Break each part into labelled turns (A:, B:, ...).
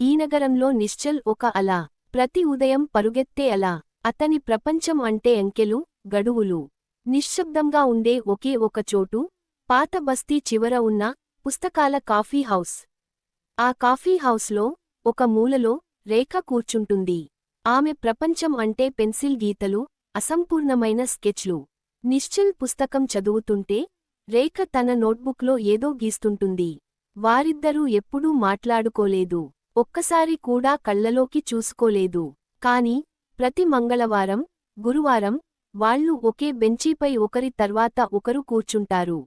A: ఈ నగరంలో నిశ్చల్ ఒక అలా. ప్రతి ఉదయం పరుగెత్తే అలా. అతని ప్రపంచం అంటే అంకెలు గడువులు. నిశ్శబ్దంగా ఉండే ఒకే ఒక చోటు పాత బస్తీ చివర ఉన్న పుస్తకాల కాఫీ హౌస్. ఆ కాఫీ హౌస్లో ఒక మూలలో రేఖ కూర్చుంటుంది. ఆమె ప్రపంచం అంటే పెన్సిల్ గీతలు అసంపూర్ణమైన స్కెచ్లు. నిశ్చల్ పుస్తకం చదువుతుంటే రేఖ తన నోట్బుక్లో ఏదో గీస్తుంటుంది. వారిద్దరూ ఎప్పుడూ మాట్లాడుకోలేదు. ఒక్కసారి కూడా కళ్ళలోకి చూసుకోలేదు. కాని ప్రతి మంగళవారం గురువారం వాళ్ళు ఒకే బెంచీపై ఒకరి తర్వాత ఒకరు కూర్చుంటారు.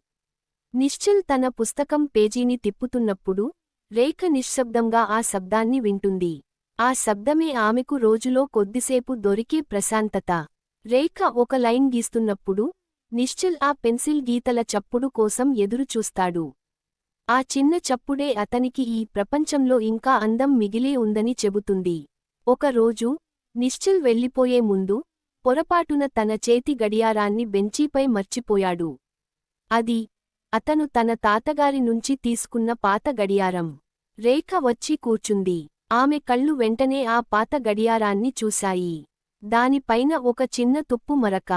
A: నిశ్చల్ తన పుస్తకం పేజీని తిప్పుతున్నప్పుడు రేఖ నిశ్శబ్దంగా ఆ శబ్దాన్ని వింటుంది. ఆ శబ్దమే ఆమెకు రోజులో కొద్దిసేపు దొరికే ప్రశాంతత. రేఖ ఒక లైన్ గీస్తున్నప్పుడు నిశ్చల్ ఆ పెన్సిల్ గీతల చప్పుడు కోసం ఎదురుచూస్తాడు. ఆ చిన్న చప్పుడే అతనికి ఈ ప్రపంచంలో ఇంకా అందం మిగిలే ఉందని చెబుతుంది. ఒకరోజు నిశ్చల్ వెళ్ళిపోయే ముందు పొరపాటున తన చేతి గడియారాన్ని బెంచీపై మర్చిపోయాడు. అది అతను తన తాతగారి నుంచి తీసుకున్న పాత గడియారం. రేఖ వచ్చి కూర్చుంది. ఆమె కళ్ళు వెంటనే ఆ పాత గడియారాన్ని చూశాయి. దానిపైన ఒక చిన్న తుప్పు మరక.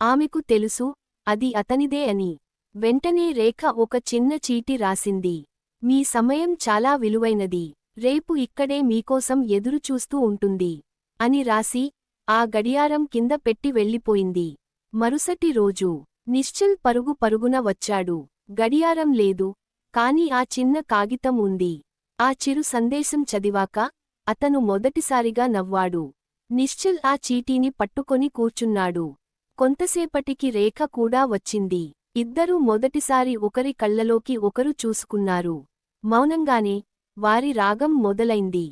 A: ఆమెకు తెలుసు అది అతనిదే అని. వెంటనే రేఖ ఒక చిన్న చీటి రాసింది. మీ సమయం చాలా విలువైనది. రేపు ఇక్కడే మీకోసం ఎదురుచూస్తూ ఉంటుంది. అని రాసి ఆ గడియారం కింద పెట్టి వెళ్ళిపోయింది. మరుసటి రోజు నిశ్చల్ పరుగు పరుగున వచ్చాడు. గడియారం లేదు కాని ఆ చిన్న కాగితం ఉంది. ఆ చిరు సందేశం చదివాక అతను మొదటిసారిగా నవ్వాడు. నిశ్చల్ ఆ చీటీని పట్టుకొని కూర్చున్నాడు. కొంతసేపటికి రేఖ కూడా వచ్చింది. ఇద్దరూ మొదటిసారి ఒకరి కళ్ళలోకి ఒకరు చూసుకున్నారు. మౌనంగానే వారి రాగం మొదలైంది.